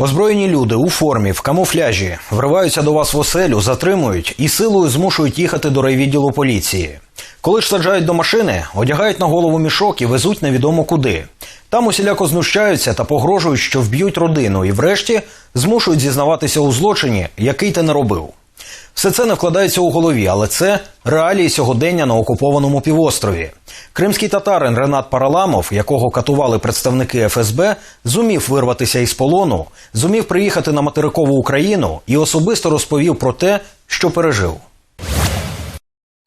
Озброєні люди у формі, в камуфляжі вриваються до вас в оселю, затримують і силою змушують їхати до райвідділу поліції. Коли ж саджають до машини, одягають на голову мішок і везуть невідомо куди. Там усіляко знущаються та погрожують, що вб'ють родину, і врешті змушують зізнаватися у злочині, який ти не робив. Все це не вкладається у голові, але це реалії сьогодення на окупованому півострові. Кримський татарин Ренат Параламов, якого катували представники ФСБ, зумів вирватися із полону, зумів приїхати на материкову Україну і особисто розповів про те, що пережив.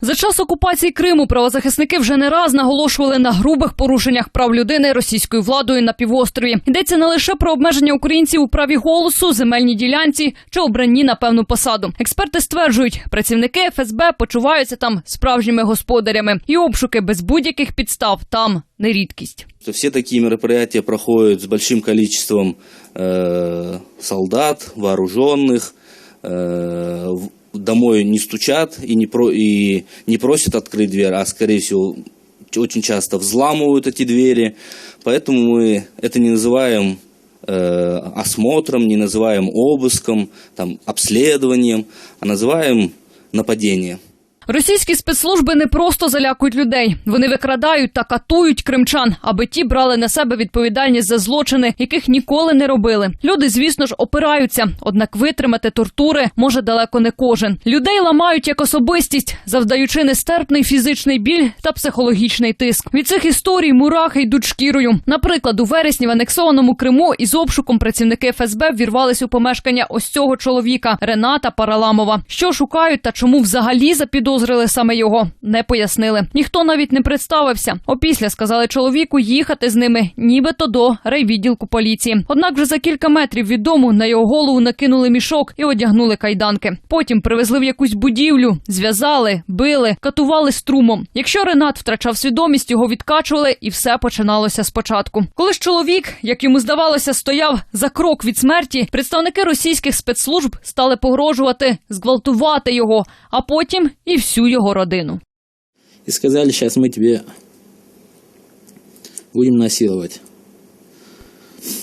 За час окупації Криму правозахисники вже не раз наголошували на грубих порушеннях прав людини російською владою на півострові. Йдеться не лише про обмеження українців у праві голосу, земельній ділянці чи обранні на певну посаду. Експерти стверджують, працівники ФСБ почуваються там справжніми господарями, і обшуки без будь-яких підстав там не рідкість. Что Все такие мероприятия проходят с большим количеством э, солдат, вооруженных, э, в- домой не стучат и не, про, и не просят открыть дверь, а, скорее всего, очень часто взламывают эти двери. Поэтому мы это не называем э, осмотром, не называем обыском, там, обследованием, а называем нападением. Російські спецслужби не просто залякують людей, вони викрадають та катують кримчан, аби ті брали на себе відповідальність за злочини, яких ніколи не робили. Люди, звісно ж, опираються, однак витримати тортури може далеко не кожен. Людей ламають як особистість, завдаючи нестерпний фізичний біль та психологічний тиск. Від цих історій мурахи йдуть шкірою. Наприклад, у вересні в анексованому Криму із обшуком працівники ФСБ ввірвались у помешкання ось цього чоловіка Рената Параламова. Що шукають та чому взагалі запідозрили саме його, не пояснили. Ніхто навіть не представився. Опісля сказали чоловіку їхати з ними, нібито до райвідділку поліції. Однак вже за кілька метрів від дому на його голову накинули мішок і одягнули кайданки. Потім привезли в якусь будівлю, зв'язали, били, катували струмом. Якщо Ренат втрачав свідомість, його відкачували, і все починалося спочатку. Коли ж чоловік, як йому здавалося, стояв за крок від смерті, представники російських спецслужб стали погрожувати, зґвалтувати його, а потім і всю його родину. И сказали, сейчас мы тебе будем насиловать.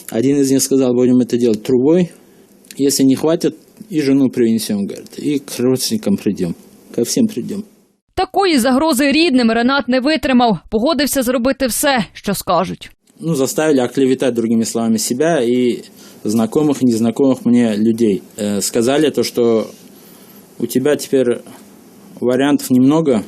Один из них сказал, будем это делать трубой. Если не хватит, и жену принесем, говорит. И к родственникам придем. Ко всем придем. Такої загрози рідним Ренат не витримав, погодився зробити все, що скажуть. Ну, заставили оклеветать, другими словами, себя и знакомых и незнакомых мне людей. Э, сказали то, что у тебя теперь вариантов немного.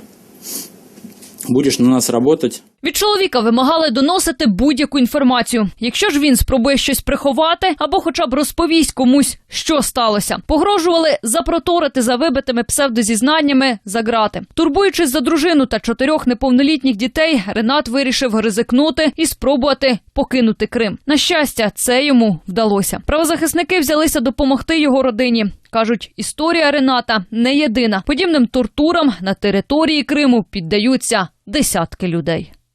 Будешь на нас работать. Від чоловіка вимагали доносити будь-яку інформацію. Якщо ж він спробує щось приховати або хоча б розповість комусь, що сталося, погрожували запроторити за вибитими псевдозізнаннями за грати. Турбуючись за дружину та чотирьох неповнолітніх дітей, Ренат вирішив ризикнути і спробувати покинути Крим. На щастя, це йому вдалося. Правозахисники взялися допомогти його родині. Кажуть, історія Рената не єдина. Подібним тортурам на території Криму піддаються десятки людей.